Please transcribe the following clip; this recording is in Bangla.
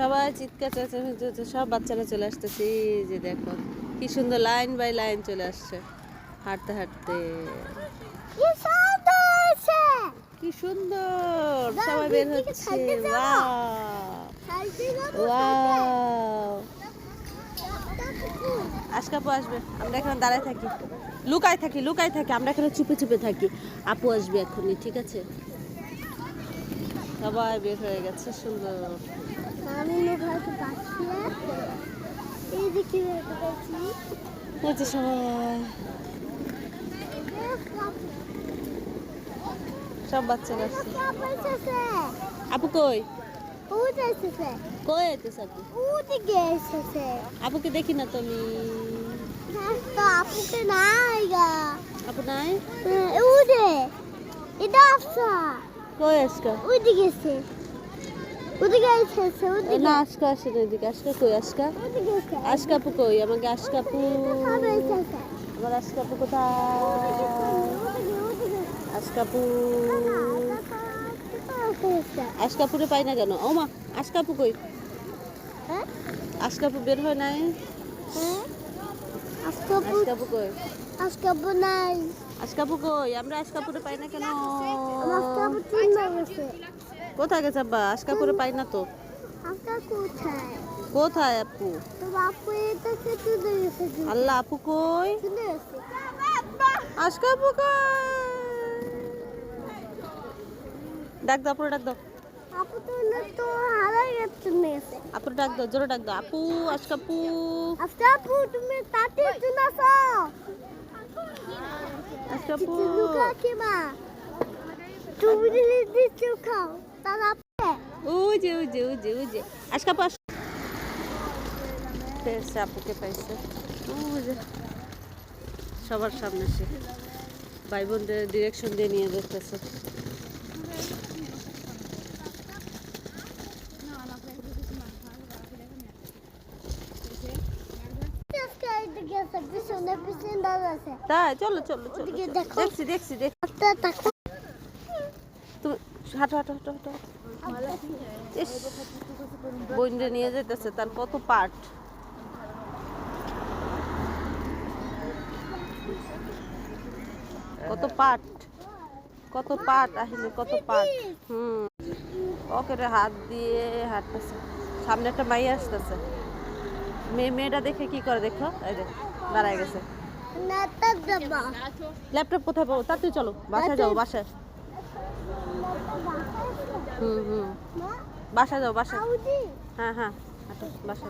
সবাই চিৎকার চেঁচামেচি সব বাচ্চারা চলে আসতেছে। যে দেখো, কি সুন্দর লাইন বাই লাইন চলে আসছে, হাঁটতে হাঁটতে। কি সুন্দর, সবাই বের হচ্ছে, ওয়াও। আজকাপু আসবে, আমরা এখানে দাঁড়ায় থাকি। লুকায় থাকি লুকায় থাকি, আমরা এখানে চুপে চুপে থাকি। আপু আসবে এখনই, ঠিক আছে? সবাই বের হয়ে গেছে, সুন্দর। যে সবাই। সব বাচ্চারা আসছে আপু কই? কই এতেছে আপু? আপুকে দেখি না তুমি। আপুকে নাই গা। আপু নাই? উড়ে এটা আফসা। কই আজকা? ওইদিকে গেছে ওদিকে এসেছে ওদিকে। না আজকা আসে না এদিকে। আজকা কই? আজকা ওদিকে আপু কই? আমাকে আজকা আপু সব এসেছে আমার আজকা আপু কোথায়? পাই না কেন? ও মা আজকাপু কই? হ্যাঁ? আজকাপু বের হয় নাই? হ্যাঁ? আজকে কই? আজকে নাই। কই? আমরা আজকাপুরে পাই না কেন? আজকে তিন কোথায় গেছে আব্বা? আজকাপুরে পাই না তো। কোথায়? কোথায় আপু? আল্লাহ আপু কই? তুলে গেছে ডাক দাও আপুরে ডাক দাও। আপু তো না তো হারাই গেছে তুলে ডাক দাও জোরে ডাক দাও। আপু আজকে আপু তুমি তাতে কি মা? তুমি দিলে দিচ্ছ খাও তাহলে আপু যে যে যে যে পেয়েছে আপুকে পাইছে যে সবার সামনে সে ভাই বোনদের ডিরেকশন দিয়ে নিয়ে যেতেছে আজকে তাই চলো চলো। দেখো। দেখছি দেখছি দেখ একটা দেখো তুমি হাঁটো হাঁটো হাঁটো হাঁটো ইস, নিয়ে যেতেছে তার কত পার্ট কত পাট কত পাট আহিলে কত পাট হুম। পকেটে হাত দিয়ে হাঁটতেছে। সামনে একটা মাই আসতেছে। মেয়ে মেয়েটা দেখে কি করে দেখো? এই দেখ দাঁড়ায় গেছে। ল্যাপটপ কোথায় পাবো? তাড়াতাড়ি চলো বাসায় যাও বাসায়। Vas a dos, vas a. Ajá, vas.